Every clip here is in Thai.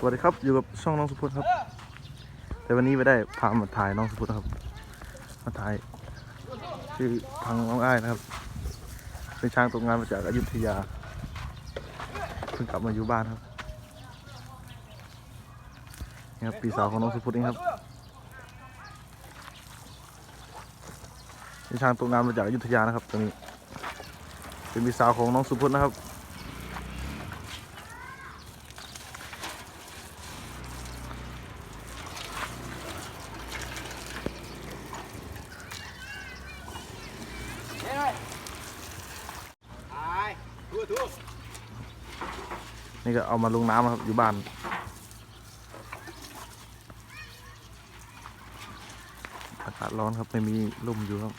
สวัสดีครับอยู่กับช่องน้องสุพจน์ครับ แต่วันนี้ไม่ได้พามาถ่ายน้องสุพจน์ครับ มาถ่ายชื่อพังน้องอ้ายนะครับ เป็นช้างตกงานมาจากอยุธยาเพิ่งกลับมาอยู่บ้านครับนี่ครับปีสาวของน้องสุพจน์นี่ครับเป็นช้างตกงานมาจากอยุธยานะครับตัวนี้เป็นปีสาวของน้องสุพจน์นะครับ นี่ก็เอามาลงน้ำนะครับอยู่บ้าน อากาศร้อนครับไม่มีลมอยู่ครับ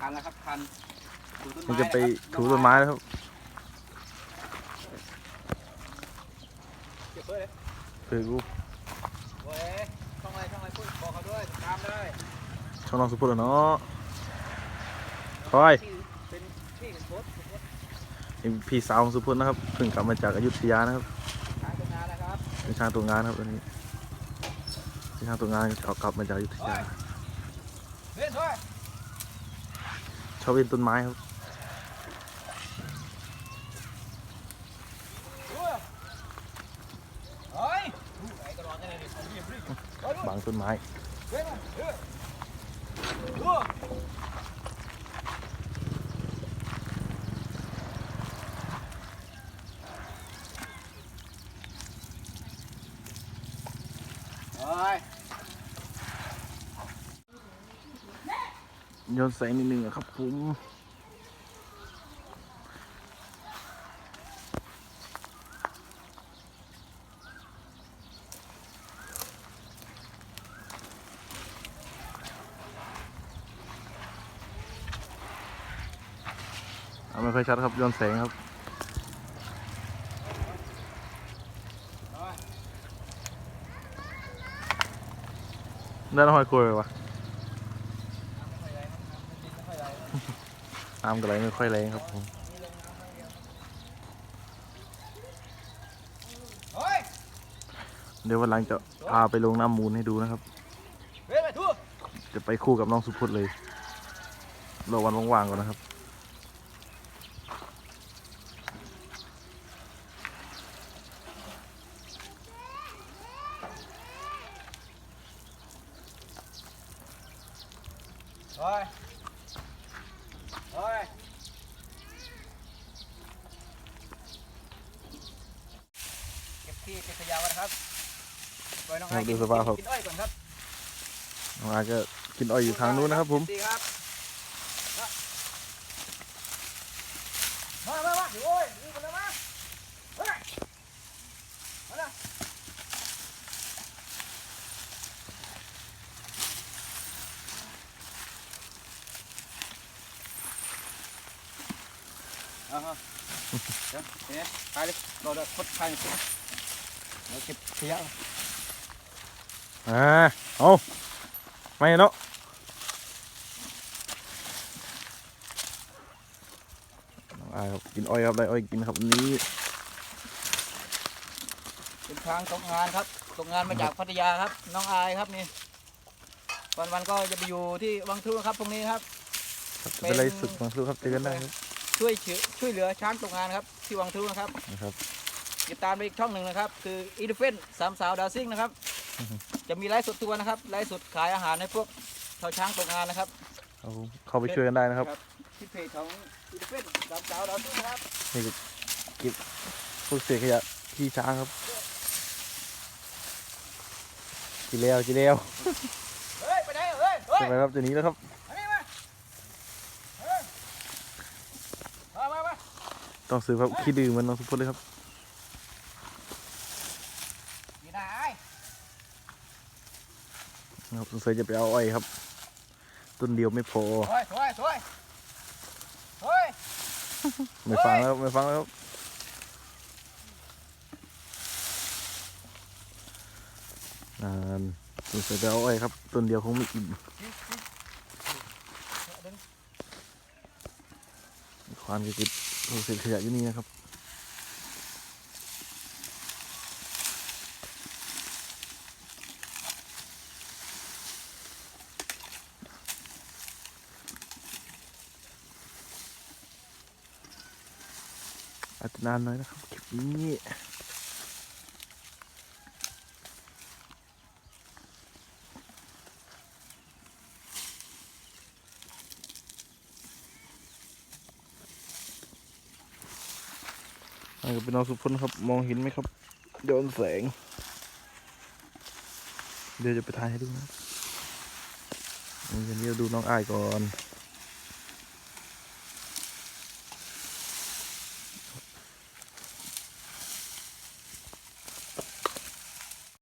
คันแล้วครับคันดูต้นนี่ไม้จะไปนะครับถูต้นไม้แล้วครับเก็บเพื่อเลยเพื่อกูโอ้ยช่องอะไรช่องอะไรพูดบอกเขาด้วยตามได้ ช่องน้องสุพจน์อะเนาะคอยที่เป็นที่เป็นโพสต์เป็นโพสต์นี่พี่สาวของสุพจน์นะครับเพิ่งกลับมาจากอยุธยานะครับทางตรงงานนะครับเป็นช้างตัวงานครับตอนนี้เป็นช้างตัวงานเขากลับมาจากอยุธยาเล่นด้วยชอบเล่นต้นไม้ครับเฮ้ยดูไอ้กระรอกกันเลยดิเอาดิเอาดิเอาดิบางต้นไม้ โยนใส่นิดนึงอะครับผม ไม่ค่อยชัดครับโยนแสงครับได้น้ำหอยกลวยวะน้ำกระไรไม่ค่อยแรงครับผมเฮ้ยเดี๋ยววันหลังจะพาไปลงน้ำมูลให้ดูนะครับเล่นไปทั่วจะไปคู่กับน้องสุพจน์เลยรอวันว่างๆก่อนนะครับ เฮ้ยเฮ้ยเก็บที่เก็บขยะไว้นะครับปล่อยน้องไอ้ครับกินดูสภาพครับ กินอ้อยก่อนครับน้องอาก็กินอ้อยอยู่ทางนู้นนะครับผม ดีครับมามามาถือโอ้ยนี่มาแล้วมาเฮ้ยมาแล้ว เอาฮะเดี๋ยวเดี๋ยวไปเลยเราเดี๋ยวพดไปสิเดี๋ยวเก็บขยะอ่าเอาไม่เนาะน้องอาครับกินอ้อยครับได้อ้อยกินครับวันนี้เป็นทางตกงานครับตกงานมาจากพัทยาครับ น้องอายครับนี่ วันวันๆก็จะไปอยู่ที่วังทุ่งครับตรงนี้ครับครับจะเป็นไรสุดมาสู้ครับเจอกันได้ครับ ช่วยเชือช่วยเหลือช้างตกงานครับที่วังทุ่งนะครับนะครับ ติดตามไปอีกช่องหนึ่งนะครับ คืออีเดฟเฟนสามสาวดาวซิ่งนะครับอือฮึจะมีไลฟ์สดตัวนะครับไลฟ์สดขายอาหารให้พวกชาวช้างตกงานนะครับเอาเข้าไปช่วยกันได้นะครับที่เพจของอีเดฟเฟนสามสาวดาวซิ่งนะครับนี่ก็เก็บพวกเศษขยะขี้ช้างครับกินแล้วกินแล้วเฮ้ยไปไหนเฮ้ยเฮ้ยจะไปครับจะหนีแล้วครับ มานี่มาเฮ้ยมามามา ต้องซื้อครับขี้ดื่มเหมันน้องสุพจน์เลยครับนี่นายนะครับสงสัยจะไปเอาอ้อยครับ ต้นเดียวไม่พอโอ้ยโอ้ยโอ้ยโอ้ยไม่ฟังแล้วไม่ฟังแล้วนานสงสัยจะเอาอ้อยครับ ต้นเดียวคงไม่อิ่มเถึงความเก็ บเศษขยะอยู่นี่นะครับอาจจะนานหน่อยนะครับคลิปนี้ันก็เป็นน้องสุพลครับ มองเห็นไหมครับโดนแสง เดี๋ยวจะไปถ่ายให้ดูนะเดี๋ยวดูน้องอายก่อน